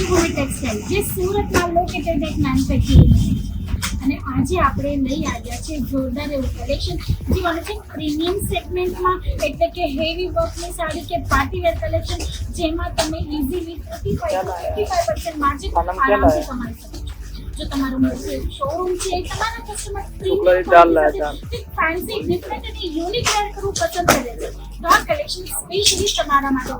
Yashubhumi textile જે સુરતમાં located એક મેન્યુફેક્ચરિંગ અને આજે આપણે લઈ આવ્યા છે જોરદાર એવું કલેક્શન જે મને છે પ્રીમિયમ સેગમેન્ટમાં એટલે કે હેવી વર્કની સાડી કે પાર્ટી વેર કલેક્શન જેમાં તમે easily thirty five fifty five percent margin આરામથી કમાઈ શકો છો. જો તમારું શોરૂમ છે તમારા કસ્ટમર ફેન્સી ડિફરન્ટ અને યુનિક વેર કરવું પસંદ કરે છે. તો આ કલેક્શન સ્પેશિયલી તમારા માટે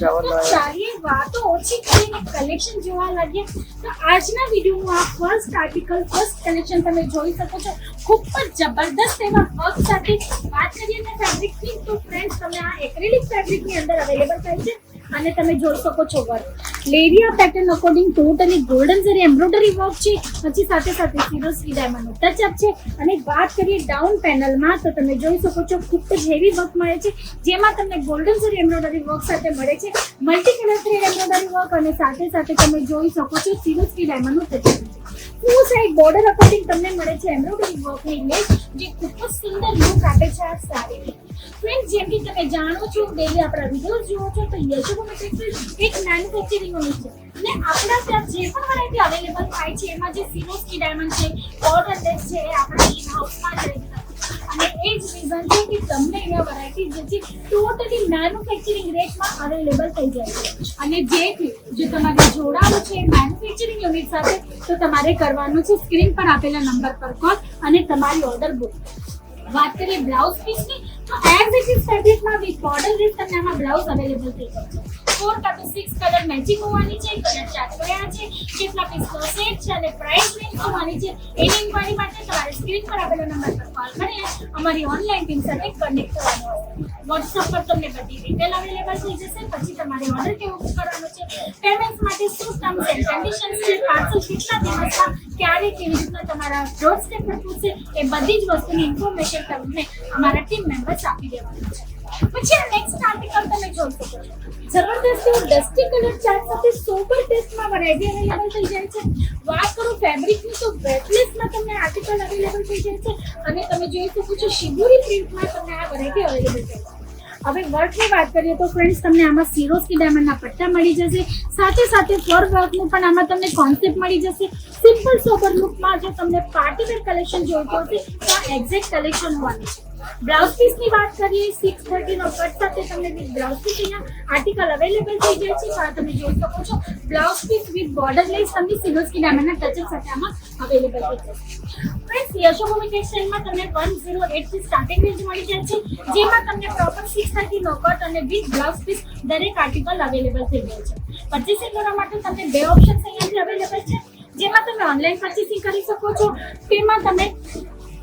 ચાલીએ વાતો ઓછી કરીને કલેક્શન જોવા લાગીએ તો આજના વિડીયોનું આ ફર્સ્ટ આર્ટિકલ ફર્સ્ટ કલેક્શન તમે જોઈ શકો છો. ખૂબ જ જબરદસ્ત એવા વર્ક સાથે વાત કરીએ ફેબ્રિકની તો ફ્રેન્ડ્સ તમને આ એક્રેલિક ફેબ્રિકની અંદર અવેલેબલ થાય છે. અને તમે જોઈ શકો છો work leheriya pattern according totally golden zari embroidery work છે પછી સાથે સાથે સિરોસ્કી ડાયમંડનો ટચઅપ છે. અને વાત કરીએ ડાઉન પેનલમાં તો તમે જોઈ શકો છો ખૂબ જ હેવી વર્ક મળે છે. જેમાં તમને ગોલ્ડન જરી એમ્બ્રોઇડરી વર્ક સાથે મળે છે. Multi colour thread embroidery work અને સાથે સાથે તમે જોઈ શકો છો Swarovski ડાયમંડનું touch up two side border according તમને મળે છે એમ્બ્રોઇડરી વર્કની લેસ જે ખૂબ જ સુંદર લુક આપે છે આ સાડી ફ્રેન્ડ જેમ કે તમે જાણો છો ડેલી આપણા વીડિયો જુઓ છો, તો ટેક્સટાઇલ એક મેન્યુફેક્ચરિંગ યુનિટ છે. અને આપણા ત્યાં જે પણ વેરાયટી અવેલેબલ થાય છે, એમાં જે સિરોસ્કી ડાયમંડ છે બોર્ડર લેસ છે, એ આપણા ઇન હાઉસમાં જ અને એ જ રીઝન છે કે તમને અહીંયા વેરાયટી જે છે ટોટલી મેન્યુફેક્ચરિંગ રેટમાં અવેલેબલ થઈ જાય છે. અને જેથી જો તમારે જોડાવું છે મેન્યુફેક્ચરિંગ યુનિટ સાથે તો તમારે કરવાનું છે સ્ક્રીન પર આપેલા નંબર પર કોલ અને તમારી ઓર્ડર બુક વાત કરીએ બ્લાઉઝ પીસની તો એઝ ઇટ ઇઝ ફેબ્રિકમાં વિથ બોર્ડર વિથ તમને આમાં બ્લાઉઝ અવેલેબલ થઈ જશે ફોર કા સિક્સ કલર મેચિંગ હોવાની છે કલર ચાર્ટ કર્યા છે કેટલા પીસનો સેટ છે અને પ્રાઇસ રેન્જ હોવાની છે. એની ઇન્ક્વાયરી માટે તમારે સ્ક્રીન પર આપેલા નંબર પર કોલ કરીને અમારી ઓનલાઈન ટીમ સાથે કનેક્ટ કરવાનું હશે. વોટ્સઅપ પર તમને બધી ડિટેલ અવેલેબલ થઈ જશે, પછી તમારે ઓર્ડર કેવો book કરવાનો છે પેમેન્ટ માટે શું ટર્મ્સ એન્ડ કન્ડિશન્સ છે પાર્સલ કેટલા દિવસમાં, ક્યારે કેવી રીતના તમારા ડોર સ્ટેપ પર પૂછશે, એ બધી જ વસ્તુની ઇન્ફોર્મેશન તમને અમારા ટીમ મેમ્બર્સ આપી દેવાના છે. પછી આ નેક્સ્ટ આર્ટિકલ તમે જોઈ શકો છો જબરદસ્ત એવું ડસ્ટી કલર ચાર્ટ સાથે સોબર ટેસ્ટમાં વેરાયટી અવેલેબલ થઈ જાય છે. વાત કરું ફેબ્રિકની તો વેટલેસમાં તમને આર્ટિકલ અવેલેબલ થઈ જાય છે. અને તમે જોઈ શકો છો શિબુરી પ્રિન્ટમાં તમને આ વેરાયટી અવેલેબલ થઈ છે. હવે વર્કની વાત કરીએ તો ફ્રેન્ડ્સ તમને આમાં સિરોસ્કી ડાયમંડના પટ્ટા મળી જશે. સાથે સાથે ફોર વર્કનું પણ આમાં તમને કોન્સેપ્ટ મળી જશે. સિમ્પલ સોબર લુકમાં જો તમને પાર્ટીવેર કલેક્શન જોઈતું હશે, તો આ એક્ઝેક્ટ કલેક્શન હોવાનું છે. બ્લાઉઝ પીસની વાત કરીએ સિક્સ થર્ટીનો કટ સાથે તમને વિથ બ્લાઉઝ પીસ અહીંયા આર્ટિકલ અવેલેબલ થઈ જાય છે, તો તમે જોઈ શકો છો. Blouse piece with border lace તમને સિરોસ્કી ડાયમંડના ટચઅપ સાથે આમાં અવેલેબલ થઈ જશે. ફ્રેન્ડ્સ યશોભૂમિ ટેક્સટાઇલમાં તમને વન ઝીરો એટથી સ્ટાર્ટિંગ રેન્જ મળી જાય છે, જેમાં તમને પ્રોપર સિક્સ થર્ટીનો કટ અને વિથ બ્લાઉઝ પીસ દરેક આર્ટિકલ અવેલેબલ થઈ જાય છે. પર્ચેસિંગ કરવા માટે તમને બે ઓપ્શન્સ અહીંયાથી અવેલેબલ છે, જેમાં તમે ઓનલાઈન પર્ચેસિંગ કરી શકો છો, તેમાં તમે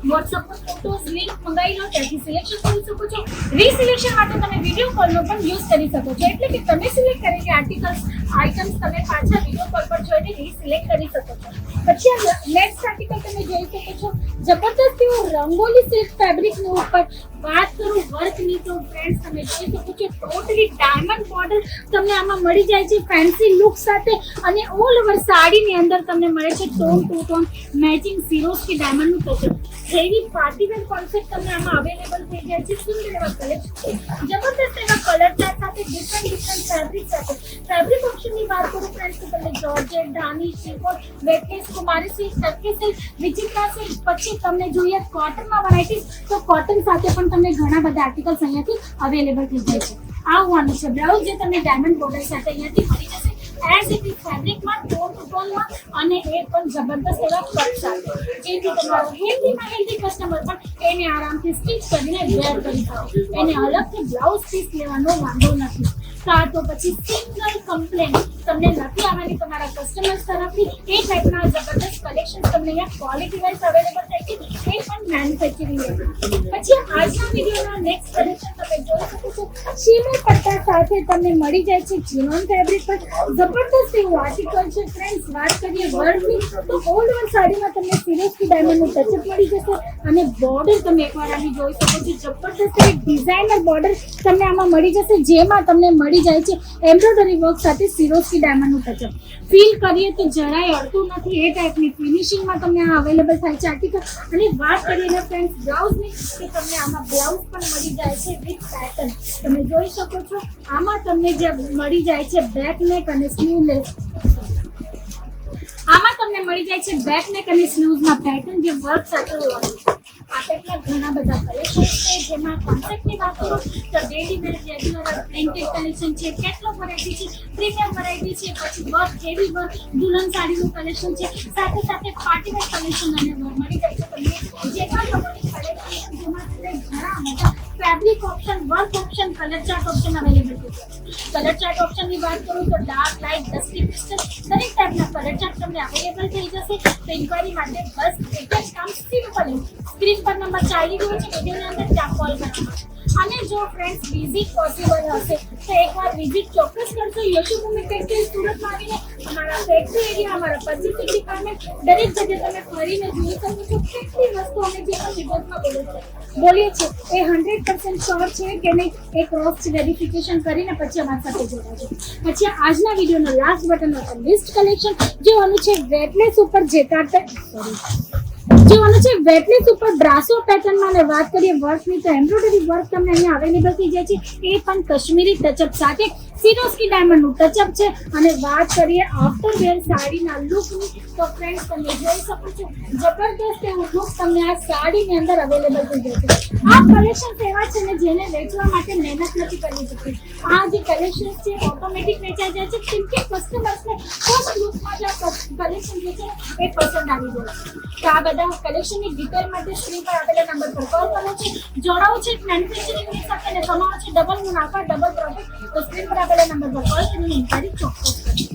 વોટ્સઅપ પર ફોટોઝ લિંક મંગાવી લો, ત્યાંથી સિલેક્શન કરી શકો છો. રીસિલેક્શન માટે તમે વીડિયો કોલનો પણ યુઝ કરી શકો છો. એટલે કે તમે સિલેક્ટ કરેલી આર્ટિકલ્સ આઇટમ્સ તમે પાછા વીડિયો કોલ પર જોઈને રીસિલેક્ટ કરી શકો છો. પછી આ નેક્સ્ટ આર્ટિકલ તમે જોઈ શકો છો. જબરદસ્ત એવું રંગોલી સિલ્ક ફેબ્રિકની ઉપર વાત કરું વર્કની તો ફ્રેન્ડ્સ તમે જોઈ શકો છો ટોટલી ડાયમંડ બોર્ડર તમને આમાં મળી જાય છે ફેન્સી લુક સાથે અને ઓલ ઓવર સાડીની અંદર તમને મળે છે tone two tone matching Swarovski ડાયમંડનું touch up heavy party wear concept તમને આમાં અવેલેબલ થઈ જાય છે, સુંદર એવા કલેક્શન જબરદસ્ત એવા કલર સાથે ડિફરન્ટ ડિફરન્ટ ફેબ્રિક સાથે. ફેબ્રિક ઓપ્શનની વાત કરું ફ્રેન્ડ્સ તો તમને જોર્જેટ ધાની શિફોન વેટલેસ કુમારી silk Turkey silk Vichitra silk પછી તમને જોઈએ કોટનમાં વેરાયટીઝ તો કોટન સાથે પણ તમને ઘણા બધા આર્ટિકલ્સ અહીંયાથી અવેલેબલ થઈ જાય છે. આ હોવાનું છે બ્લાઉઝ જે તમને ડાયમંડ બોર્ડર સાથે અહીંયાથી મળી જશે. એઝ ફેબ્રિકમાં ટોનમાં અને એ પણ જબરદસ્ત એવા કટ હેલ્ધીમાં હેલ્ધી કસ્ટમર પણ એને આરામથી સ્ટીચ કરીને વેર કરી શકો. એને અલગથી બ્લાઉઝ પીસ લેવાનો વાંધો નથી. કાં તો પછી સિંગલ કમ્પ્લેન તમને નથી આવવાની, તમારા કસ્ટમર્સ તરફથી એ ટાઈપના જબરદસ્ત કલેક્શન તમને અહીંયા ક્વોલિટી વાઇઝ અવેલેબલ થાય છે. એ પણ મેન્યુફેક્ચરિંગ પછી આજના વિડીયોના નેક્સ્ટ કલેક્શન તમે જોઈ શકો છો. શીમર પટ્ટા સાથે તમને મળી જાય છે જીનોન ફેબ્રિક પર. જબરદસ્ત એવું આર્ટિકલ છે. ફ્રેન્ડ્સ વાત કરીએ વર્લ્ડની તો ઓલ ઓવર સાડીમાં તમને સિરિયસલી ડાયમંડનું ટચઅપ મળી જશે અને બોર્ડર તમે એકવાર આની જોઈ શકો છો. જબરદસ્ત એક ડિઝાઇનર બોર્ડર તમને આમાં મળી જશે, જેમાં તમને મળી જાય છે. એમ્બ્રોઇડરી વર્ક સાથે સિરોસ્કી ડાયમંડનું ટચઅપ ફીલ કરીએ તો જરાય અડતું નથી. એ ટાઈપની ફિનિશિંગમાં તમને આ અવેલેબલ થાય છે આર્ટિકલ. અને વાત કરીએ ને ફ્રેન્ડ્સ બ્લાઉઝની કે તમને આમાં બ્લાઉઝ પણ મળી જાય છે વિથ પેટર્ન તમે જોઈ શકો છો. આમાં તમને જે મળી જાય છે બેક નેક અને સ્લીવલેસ આમાં તમને મળી જાય છે બેક નેક અને સ્લીવ્સમાં પેટર્ન જે વર્ક સાથે હોવાનું કલેક્શન છે, જેમાં કોન્સેપ્ટની છે, કેટલો દુલ્હન સાડીનું કલેક્શન છે, સાથે સાથે પાર્ટી વેર કલેક્શન મળી જાય છે તમને. જેમાં ઘણા બધા fabric option work option colour chart option available colour chart ઓપ્શનની વાત કરું તો ડાર્ક લાઇટ ડસ્ટી પિસ્ટલ તમને અવેલેબલ થઈ જશે તો ઇન્ક્વાયરી માટે બસ એક જ કામ સિમ્પલ સ્ક્રીન પર નંબર ચાલી રહ્યો છે વિડીયોની અંદર ત્યાં કોલ કરવાનો અને જો ફ્રેન્ડ્સ વિઝિટ પોસિબલ હશે, તો એકવાર વિઝિટ ચોક્કસ કરશો યશુભૂમિ ટેક્સટાઇલ સુરતમાં આવીને અમારા ફેક્ટરી એરિયા અમારા પચીસ ડિપાર્ટમેન્ટ દરેક જગ્યાએ તમે ફરીને જોઈ શકો છો કેટલી વસ્તુ અમે જે પણ વિગતમાં બોલે છે. બોલીએ છીએ, એ હંડ્રેડ પર્સન્ટ શ્યોર છે કે નહીં, એ ક્રોસ વેરિફિકેશન કરીને પછી અમારી સાથે જોડાજો. પછી આજના વિડીયોનો લાસ્ટ બટન હતો લિસ્ટ કલેક્શન જેવાનું છે વેટલેસ ઉપર જેતા સોરી જેવાનું છે વેટલેસ ઉપર બ્રાસો પેટર્નમાં ને વાત કરીએ વર્કની તો એમ્બ્રોઇડરી વર્ક તમને અહીંયા અવેલેબલ થઈ જાય છે. એ પણ કશ્મીરી ટચઅપ સાથે. સિરોસ્કી ડાયમંડનું ટચઅપ છે. અને વાત કરીએ આફ્ટર વેર સાડીના લુકની તો ફ્રેન્ડ્સ તમે જોઈ શકો છો, જબરદસ્ત એવું લુક તમને આ સાડીની અંદર અવેલેબલ થઈ જશે આ કલેક્શન એવા છે ને, જેને વેચવા માટે મહેનત નથી કરવી પડતી. આ જે કલેક્શન છે ઓટોમેટિક વેચાઈ જાય છે. કેમ કે કસ્ટમર્સને કલેક્શન છે એ પસંદ આવી છે તો આ બધા કલેક્શનની ડિટેલ માટે સ્ક્રીન પર આપેલા નંબર પર કોલ કરો છે. જોડાવું છે મેન્યુફેક્ચરિંગની સાથે અને કમાવો છે ડબલ મુનાફા ડબલ પ્રોફિટ તો સ્ક્રીન પર આપેલા નંબર પર કોલ કરીને ઇન્કવાયરી ચોક્કસ કરો